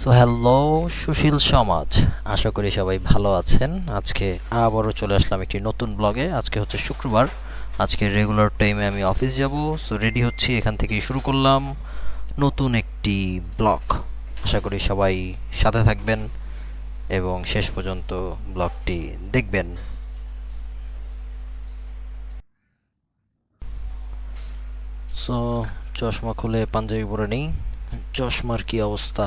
So hello সুশীল সমাজ। আশা করি সবাই ভালো আছেন। আজকে আবারও চলে আসলাম একটি নতুন ব্লগে আজকে হচ্ছে শুক্রবার। আজকে রেগুলার টাইমে আমি অফিস যাব। সো রেডি হচ্ছি, এখান থেকেই শুরু করলাম নতুন একটি ব্লগ আশা করি সবাই সাথে থাকবেন এবং শেষ পর্যন্ত ব্লগটি দেখবেন। সো চশমা খুলে পাঞ্জাবি পরে নেই। চশমার কি অবস্থা?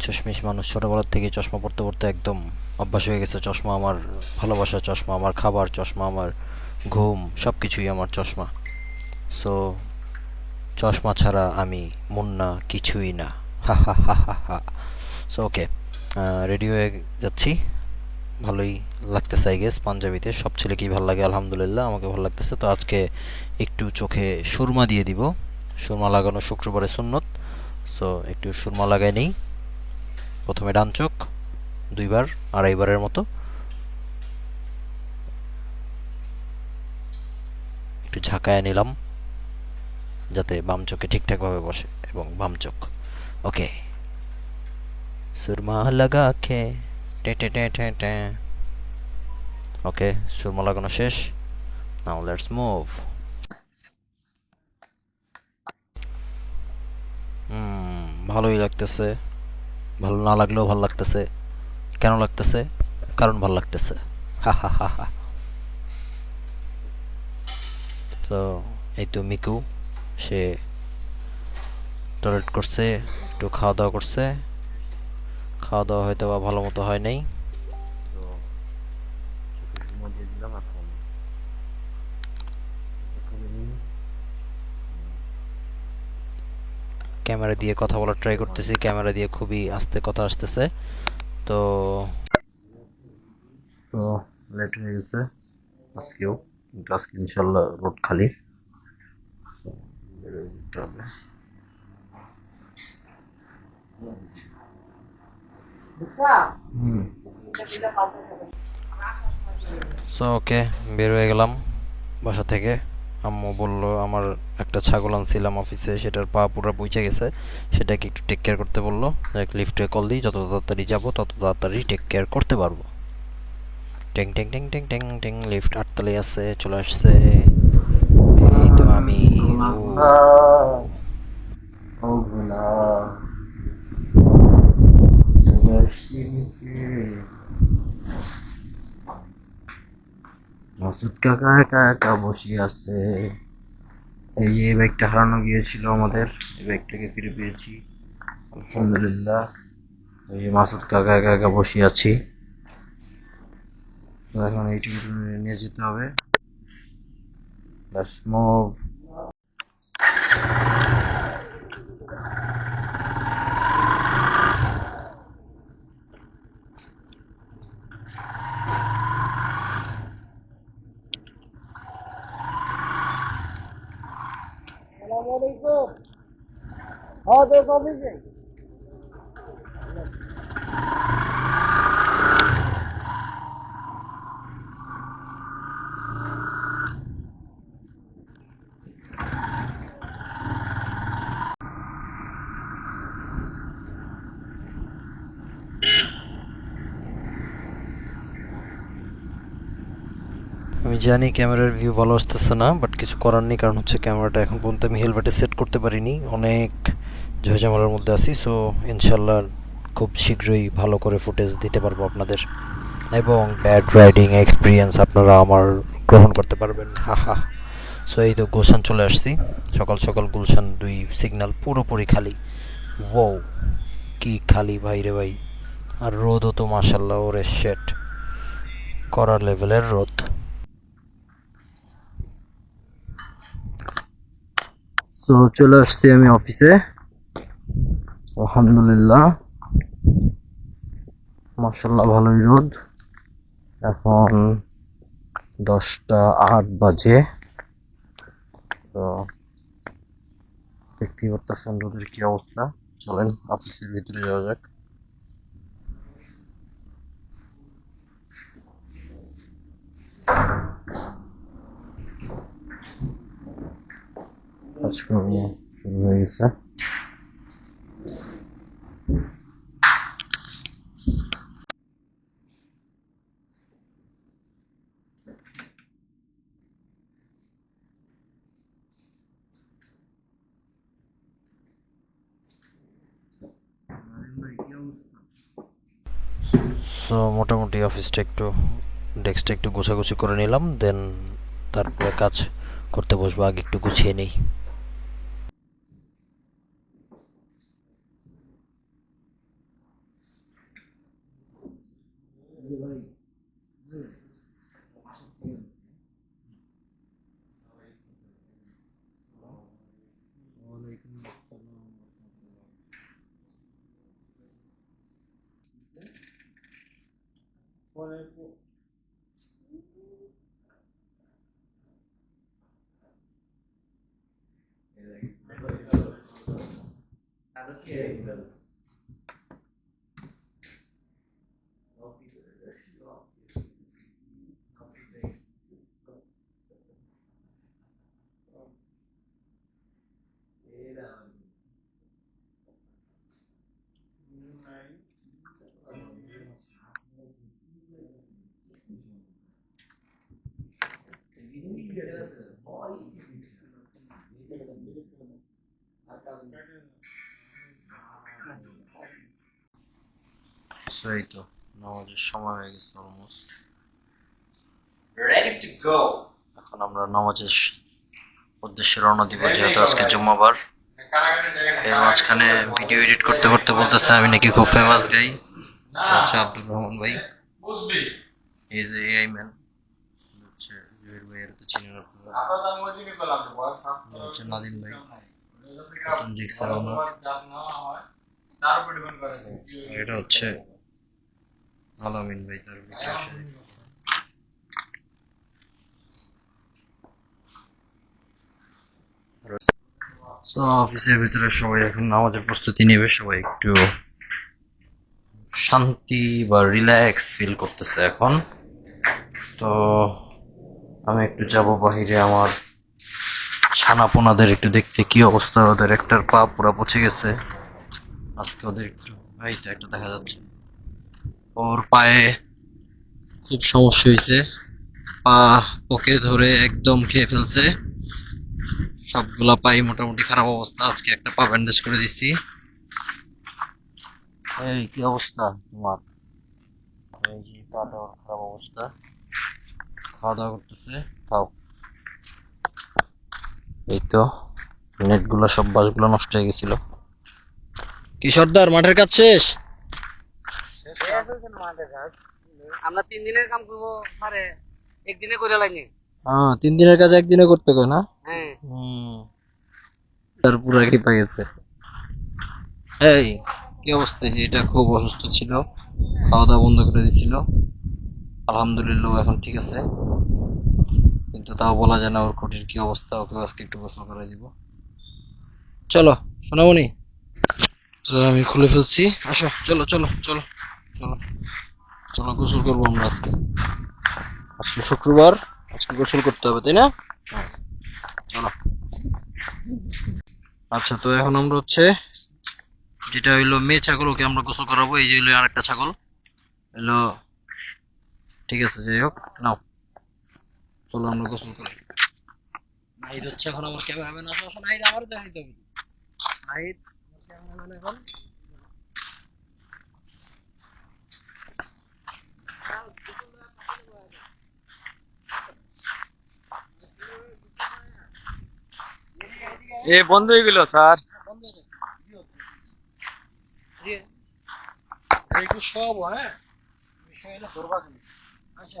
চশমিশ মানুষ ছোটোবেলার থেকে চশমা পড়তে পড়তে একদম অভ্যাস হয়ে গেছে। চশমা আমার ভালোবাসা, চশমা আমার খাবার, চশমা আমার ঘুম সব কিছুই আমার চশমা। সো চশমা ছাড়া আমি মুন্না কিছুই না। হা হা হা হা হা। সো ওকে রেডি হয়ে যাচ্ছি। ভালোই লাগতেছে আই গেস পাঞ্জাবিতে। সব ছেলেকেই ভালো লাগে, আলহামদুলিল্লাহ, আমাকে ভালো লাগতেছে। তো আজকে একটু চোখে সুরমা দিয়ে দিব। সুরমা লাগানো শুক্রবারে সুন্নত। সো একটু সুরমা লাগাই নেই। প্রথমে ডান চোখ, দুইবার, আড়াইবারের মতো। একটু ঝাঁকায় নিলাম, যাতে বাম চোখে ঠিকঠাকভাবে বসে এবং বাম চোখ। ওকে। সুরমা লাগা খে, টে টে টে টে টে। ওকে, সুরমা লাগানো শেষ। নাও লেটস মুভ হুম, ভালোই লাগতেছে। ভালো না লাগলেও ভালো লাগতেছে। কেন লাগতেছে? কারণ ভালো লাগতেছে। হা হা হা হা। তো, এই তো মিকু, সে টয়লেট করছে, একটু খাওয়া দাওয়া করছে। খাওয়া দাওয়া হয়তো বা ভালো মতো হয় নাই তো চোখে সুমা দিয়ে দিলাম এখন এখানে নিয়ে ক্যামেরা দিয়ে কথা বলার ট্রাই করতেছি। ক্যামেরা দিয়ে খুবই আস্তে কথা আসতেছে। তো তো লেট হয়ে গেছে। আজকেও কিন্তু আজকে ইনশাল্লাহ রোড খালি। সো ওকে বের হয়ে গেলাম বাসা থেকে। আম্মু বলল, আমার একটা ছাগল আনছিলাম অফিসে সেটার পা পুরো পৌঁছে গেছে। সেটাকে একটু টেক কেয়ার করতে বলল। এক লিফটে কল দিই, যত তাড়াতাড়ি যাব, তত তাড়াতাড়ি টেক কেয়ার করতে পারব। টেং টেং টেং টেং টেং টেং লিফট আটতলায় আছে, চলে আসছে। এই তো আমি, ও। মাসুদ কাকা একা একা বসে আছে। এই যে, এই ব্যাগটা হারানো গিয়েছিল আমাদের। এই ব্যাগটাকে ফিরে পেয়েছি। আলহামদুলিল্লাহ। এই যে মাসুদ কাকা একা একা বসে আছি। এখন এইটুকু নিয়ে যেতে হবে। Let's move. আমি জানি ক্যামেরার ভিউ ভালো আসতেছে না বাট কিছু করার নেই, কারণ হচ্ছে ক্যামেরাটা এখন পর্যন্ত আমি হেলমেটে সেট করতে পারিনি। অনেক ঝামেলার মধ্যে আছি সো ইনশাল্লাহ খুব শীঘ্রই ভালো করে ফুটেজ দিতে পারব আপনাদের। এবং ব্যাড রাইডিং এক্সপিরিয়েন্স আপনারা আমার গ্রহণ করতে পারবেন, হা হা। সো এই তো গুলশান চলে আসছি। সকাল সকাল গুলশান দুই সিগন্যাল পুরোপুরি খালি। ও কি খালি ভাই রে ভাই। আর রোদও তো মাসাল্লাহ ওরে শেট করার লেভেলের রোদ। সো চলে আসছি আমি অফিসে আলহামদুলিল্লাহ। মার্শাল্লাহ ভালোই রোদ। এখন দশটা আট বাজে। তো দেখতেই পারতেছেন রোদের কি অবস্থা। চলেন অফিসের ভিতরে যাওয়া যাক। কাজকর্ম শুরু হয়ে গেছে। সো মোটামুটি অফিসটা একটু ডেস্কটা একটু গোছাগুছি করে নিলাম দেন তারপরে কাজ করতে বসবো, আগে একটু গুছিয়ে নিই। con ấy cũng এই তো নামাজের সময় হয়ে গেছে অলমোস্ট Ready to go. এখন আমরা নামাজের উদ্দেশ্যে রওনা দিব যেহেতু আজকে জুম্মাবার। এর মাঝখানে ভিডিও এডিট করতে করতে বলতেছে আমি নাকি খুব ফেমাস গাই হচ্ছে আব্দুর রহমান ভাই। এই যে এআই ম্যান হচ্ছে জহির ভাই এর তো চিনেন আপনারা। নাদিম ভাই। এটা হচ্ছে আলামিন ভাই, তার অফিসের ভিতরে সবাই এখন নামাজের প্রস্তুতি নেবে, সবাই একটু শান্তি বা রিল্যাক্স ফিল করতেছে এখন। তো, আমি একটু যাব বাহিরে আমার ছানাপোনাদের একটু দেখতে কি অবস্থা, ওদের একটার পা পুরা পচে গেছে। আজকে ওদের একটু একটা দেখা যাচ্ছে। ওর পায়ে খুব সমস্যা হয়েছে। পা ওকে ধরে একদম খেয়ে ফেলছে। সবগুলা পাই মোটামুটি খারাপ অবস্থা, আজকে একটা পা ব্যান্ডেজ করে দিচ্ছি এই কি অবস্থা তোমার? এই যে খারাপ অবস্থা। খাওয়া দাওয়া করতেছে, খাও। এই তো নেটগুলো সব বাসগুলো নষ্ট হয়ে গেছিল। কি সর্দার মাঠের কাজ শেষ? আমরা তিন দিনের কাম করব পারে একদিনে করে লাগে হ্যাঁ তিন দিনের কাজ একদিনে করতে কয় না? হ্যাঁ। তার পুরো এই কি অবস্থা? এটা খুব অসুস্থ ছিল। খাওয়া দাওয়া বন্ধ করে দিয়েছিল আলহামদুলিল্লাহ এখন ঠিক আছে। কিন্তু তাও বলা যায় না ওর কোটির কি অবস্থা ওকে আজকে একটু গোসল করে দিব। চলো তো আমি খুলে ফেলছি। আসো চলো চলো চলো চলো। চলো গোসল করব আমরা আজকে। আজকে শুক্রবার আজকে গোসল করতে হবে তাই না? হ্যাঁ। চলো। আচ্ছা তো এখন আমরা হচ্ছে যেটা হইল মেয়ে ছাগল ওকে আমরা গোসল করাবো। এই যে হইল আরেকটা ছাগল। হইল ঠিক আছে যাই হোক নাও। চলো আমরা গোসল করি। নাহিদ হচ্ছে এখন আমার ক্যামেরাম্যান আসো আসো নাহিদ আমারও দেখাইতে হবে। নাহিদ আমার এখন। এ বন্ধ হয়ে গেল স্যার। সব হ্যাঁ বিষয় ধরবা আচ্ছা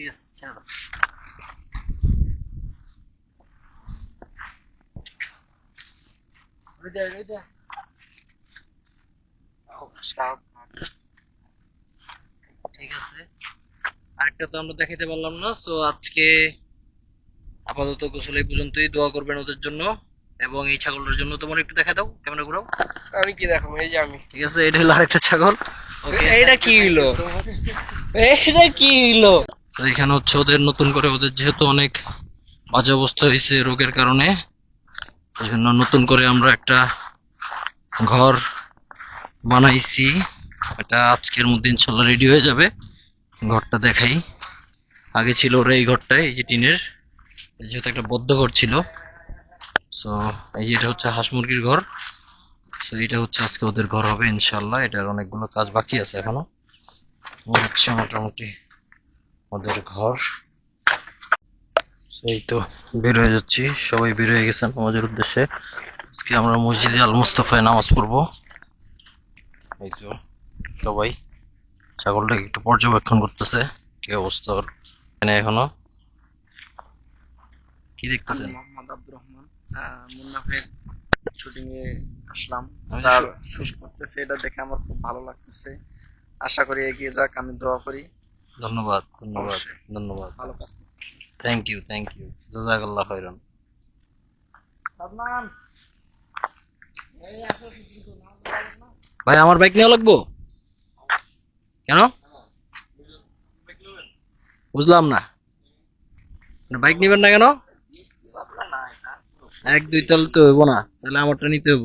ঠিক আছে ছেড়ে দাও ওই দে ওই দে ঠিক আছে আরেকটা তো আমরা দেখাতে পারলাম না সো আজকে আপাতত গোসল এই পর্যন্তই দোয়া করবেন ওদের জন্য। এবং এই ছাগলটার জন্য তোমার একটু দেখা দাও। ক্যামেরা ঘুরাও আমি কি দেখাবো এই যে আমি। ঠিক আছে এটা হলো আরেকটা ছাগল ওকে এইটা কি এইটা কি হইল? এখানে হচ্ছে ওদের নতুন করে ওদের যেহেতু অনেক বাজে অবস্থা হয়েছে রোগের কারণে এই জন্য নতুন করে আমরা একটা ঘর বানাইছি। এটা আজকের মধ্যে ইনশাল্লাহ রেডি হয়ে যাবে। ঘরটা দেখাই। আগে ছিল ওরা এই ঘরটায় এই যে টিনের। যেহেতু একটা বদ্ধ ঘর ছিল। সো এই এটা হচ্ছে হাঁস মুরগির ঘর। সো এটা হচ্ছে আজকে ওদের ঘর হবে ইনশাল্লাহ। এটার অনেকগুলো কাজ বাকি আছে এখনও। হচ্ছে মোটামুটি ওদের ঘর। এই তো বের হয়ে যাচ্ছি। সবাই বের হয়ে গেছেন নামাজের উদ্দেশ্যে। আজকে আমরা মসজিদে আল মুস্তফায় নামাজ পড়ব। এই তো সবাই ছাগলটাকে একটু পর্যবেক্ষণ করতেছে। কি অবস্থা ওর? এখানে এখনও? কি দেখতেছেন? মোহাম্মদ আব্দুর রহমান। আহ, মুন্না ভাইয়ের শুটিং এ আসলাম। তার শুট করতেছে এটা দেখে আমার খুব ভালো লাগতেছে। আশা করি এগিয়ে যাক আমি দোয়া করি। ধন্যবাদ ধন্যবাদ ধন্যবাদ। ভালো কাজ থ্যাংক ইউ থ্যাংক ইউ জাজাকাল্লাহ খাইরান ভাই আমার বাইক নেওয়া লাগবো? কেন? বুঝলাম না। বাইক নিবেন না কেন? এক দুই তাহলে তো হইব না। তাহলে আমারটা নিতে হইব।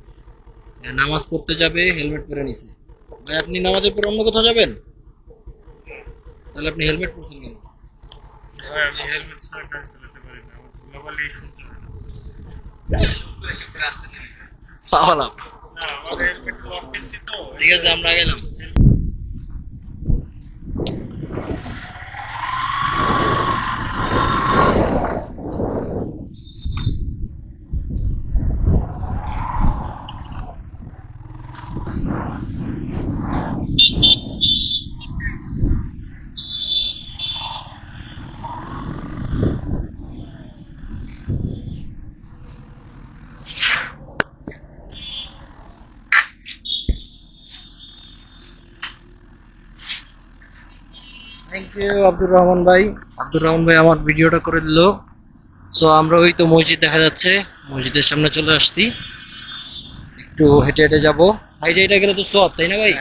নামাজ পড়তে যাবে হেলমেট পরে নিছে। ভাই আপনি নামাজের পরে অন্য কোথাও যাবেন? তাহলে আপনি হেলমেট পরছেন কেন? পাওয়ালাম ঠিক আছে আমরা গেলাম ইউ আব্দুর রহমান ভাই। আব্দুর রহমান ভাই আমার ভিডিওটা করে দিল। সো আমরা ওই তো মসজিদ দেখা যাচ্ছে। মসজিদের সামনে চলে আসছি। একটু হেঁটে হেঁটে যাব। হাইটে হেঁটে গেলে তো সব তাই না ভাই?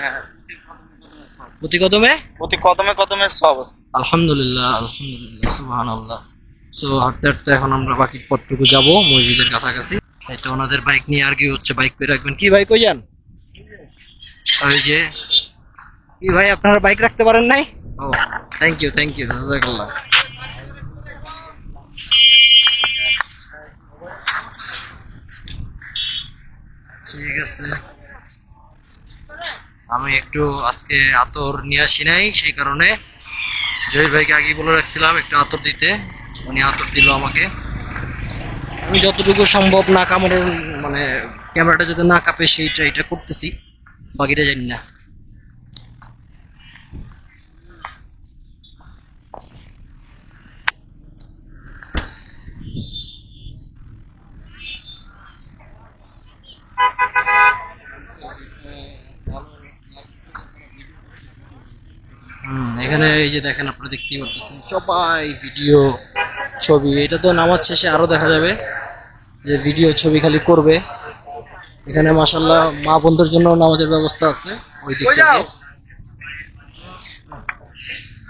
প্রতি কদমে? প্রতি কদমে কদমে সব আছে। আলহামদুলিল্লাহ আলহামদুলিল্লাহ সুবহানাল্লাহ। সো হাঁটতে হাঁটতে এখন আমরা বাকি পথটুকু যাব মসজিদের কাছাকাছি। এটা ওনাদের বাইক নিয়ে আর কি হচ্ছে। বাইক করে রাখবেন। কি বাইক কই যান? ওই যে। কি ভাই, আপনারা বাইক রাখতে পারেন নাই? ও থ্যাংক ইউ থ্যাংক ইউ জাজাকাল্লাহ। ঠিক আছে। আমি একটু আজকে আতর নিয়ে আসি নাই, সেই কারণে জহির ভাইকে আগে বলে রাখছিলাম একটু আতর দিতে। উনি আতর দিল আমাকে। আমি যতটুকু সম্ভব না কামড়ের মানে ক্যামেরাটা যাতে না কাঁপে, সেইটা এটা করতেছি। বাকিটা জানি না হুম, এখানে এই যে দেখেন আপনারা দেখতেই পারতেছেন, সবাই ভিডিও ছবি, এটা তো নামাজ শেষে আরও দেখা যাবে যে ভিডিও ছবি খালি করবে। এখানে মাসাল্লাহ মা বন্ধুর জন্য নামাজের ব্যবস্থা আছে, ওই দিক থেকে।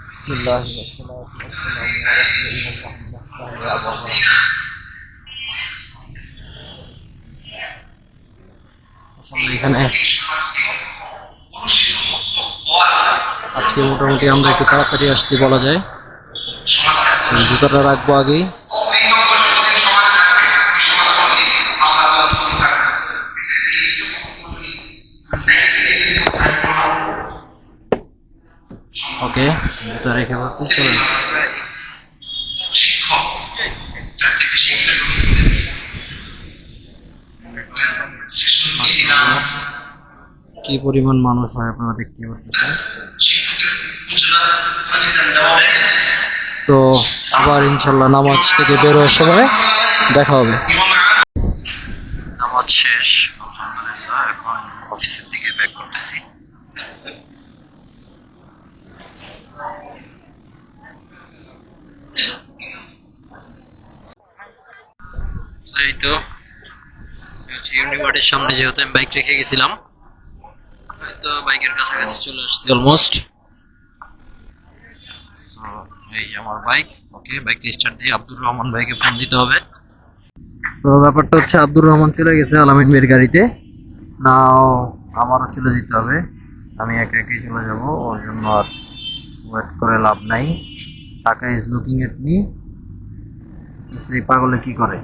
বিসমিল্লাহির আজকে মোটামুটি আমরা একটু তাড়াতাড়ি আসতে বলা যায়। জুতাটা রাখব আগেই। ওকে, জুতা রেখে বলছি চলেন। কি পরিমাণ মানুষ হয় আপনারা দেখতে পাচ্ছেন? তো আবার ইনশাল্লাহ নামাজ থেকে বেরোয়ার সময় দেখা হবে। নামাজ শেষ, আলহামদুলিল্লাহ, এখন অফিসের দিকে ব্যাক করতেছি। এই তো ইউনিভার্সিটির সামনে যেহেতু আমি বাইক রেখে গেছিলাম হয়তো বাইকের কাছাকাছি চলে আসছি অলমোস্ট আমার বাইক ওকে স্টার্ট দিয়ে আব্দুর রহমান ফোন দিতে হবে। তো ব্যাপারটা হচ্ছে আব্দুর রহমান চলে গেছে গাড়িতে। আমারও হবে। আমি একে একেই চলে জন্য আর ওয়েট করে লাভ নাই। টাকা ইজ লুকিং এট পাগলে কি করে?